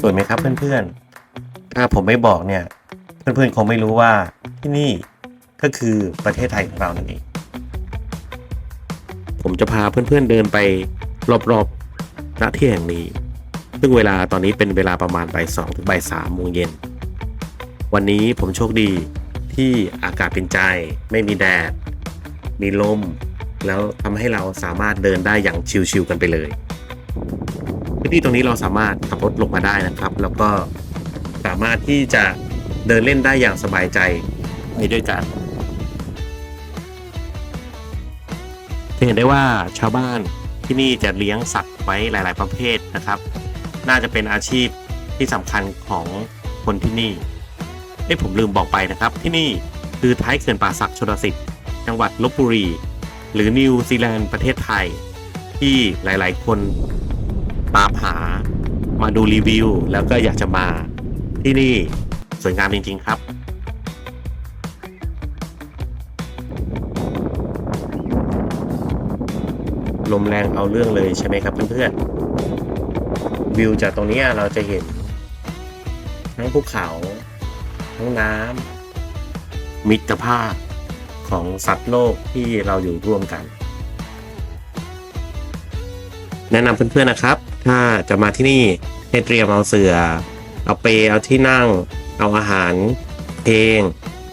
สวยไหมครับเพื่อนๆ ถ้าผมไม่บอกเนี่ย เพื่อนๆ คงไม่รู้ว่าที่นี่ก็คือประเทศไทยของเรานั่นเอง ผมจะพาเพื่อนๆเดินไปรอบๆณที่แห่งนี้ ซึ่งเวลาตอนนี้เป็นเวลาประมาณบ่ายสองถึงบ่ายสามโมงเย็น วันนี้ผมโชคดีที่อากาศเป็นใจ ไม่มีแดด มีลม แล้วทำให้เราสามารถเดินได้อย่างชิลๆกันไปเลย พื้นที่ตรงนี้เราสามารถขับรถลงมาได้นะครับ แล้วก็สามารถที่จะเดินเล่นได้อย่างสบายใจไปด้วยกันจะเห็นได้ว่าชาวบ้านที่นี่จะเลี้ยงสัตว์ไว้หลาย ๆ ประเภทนะครับ น่าจะเป็นอาชีพที่สำคัญของคนที่นี่เอ้ผมลืมบอกไปนะครับ ที่นี่คือท้ายเขื่อนป่าสักชลสิทธิ์จังหวัดลบบุรี หรือนิวซีแลนด์ประเทศไทย ที่หลาย ๆ คน ตามหา มาดูรีวิว แล้วก็อยากจะมาที่นี่สวยงามจริง ๆ ครับลมแรงเอาเรื่องเลยใช่ไหมครับเพื่อนๆวิวจากตรงนี้เราจะเห็น ทั้งภูเขา ทั้งน้ำมิตรภาพของสัตว์โลกที่เราอยู่ร่วมกัน แนะนำเพื่อนๆนะครับ ถ้าจะมาที่นี่ให้เตรียมเอาเสือเอาเปลเอาที่นั่ง เอาอาหาร เพลง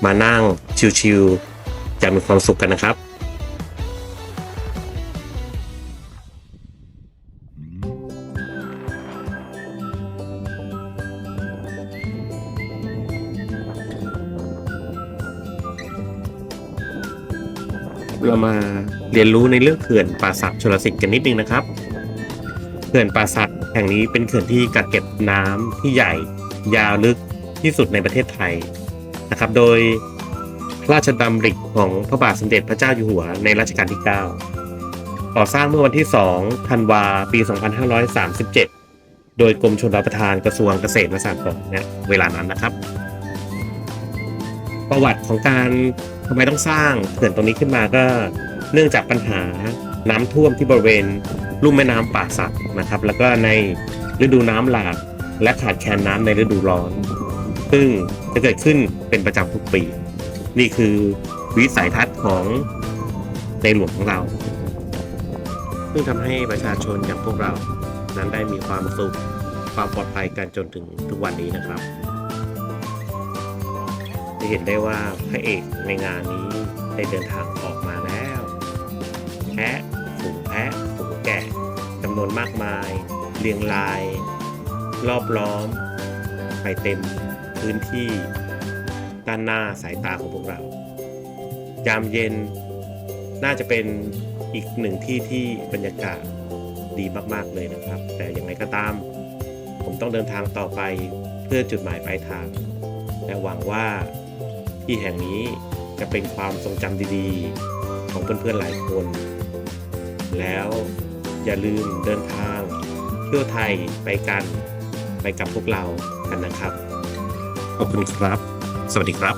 มานั่งชิวๆจะมีความสุขกันนะครับเรามาเรียนรู้ในเรื่องเขื่อนป่าสักชลสิทธิ์กันนิดนึงนะครับ เขื่อนป่าสักแห่งนี้เป็นเขื่อนที่กักเก็บน้ำที่ใหญ่ยาวลึกที่สุดในประเทศไทยนะครับ โดยพระราชดำริของพระบาทสมเด็จพระเจ้าอยู่หัวในรัชกาลที่ 9 ก่อสร้างเมื่อวันที่ 2 ธันวา ปี 2537 โดยกรมชลประทานกระทรวงเกษตรและสหกรณ์เนี่ยเวลานั้นนะครับ ประวัติของการทำไมต้องสร้างเขื่อนตรงนี้ขึ้นมาก็เนื่องจากปัญหา น้ำท่วมที่บริเวณลุ่มแม่น้ำป่าสักนะครับ แล้วก็ในฤดูน้ำหลากและขาดแคลนน้ำในฤดูร้อน ซึ่งจะเกิดขึ้นเป็นประจำทุกปี นี่คือวิสัยทัศน์ของในหลวงของเรา ซึ่งทำให้ประชาชนอย่างพวกเรานั้นได้มีความสุขความปลอดภัยกันจนถึงทุกวันนี้นะครับ จะเห็นได้ว่าพระเอกในงานนี้ได้เดินทางออกมา แพะฝูงแพะฝูงแกะจำนวนมากมาย เรียงราย รอบล้อม ไปเต็มพื้นที่ด้านหน้าสายตาของพวกเรา ยามเย็นน่าจะเป็นอีกหนึ่งที่ที่บรรยากาศดีมากๆเลยนะครับ แต่อย่างไรก็ตาม ผมต้องเดินทางต่อไปเพื่อจุดหมายปลายทาง และหวังว่าที่แห่งนี้จะเป็นความทรงจำดีๆ ของเพื่อนๆหลายคน แล้วอย่าลืมเดินทางเที่ยวไทยไปกันไปกับพวกเรากันนะครับ ขอบคุณครับ สวัสดีครับ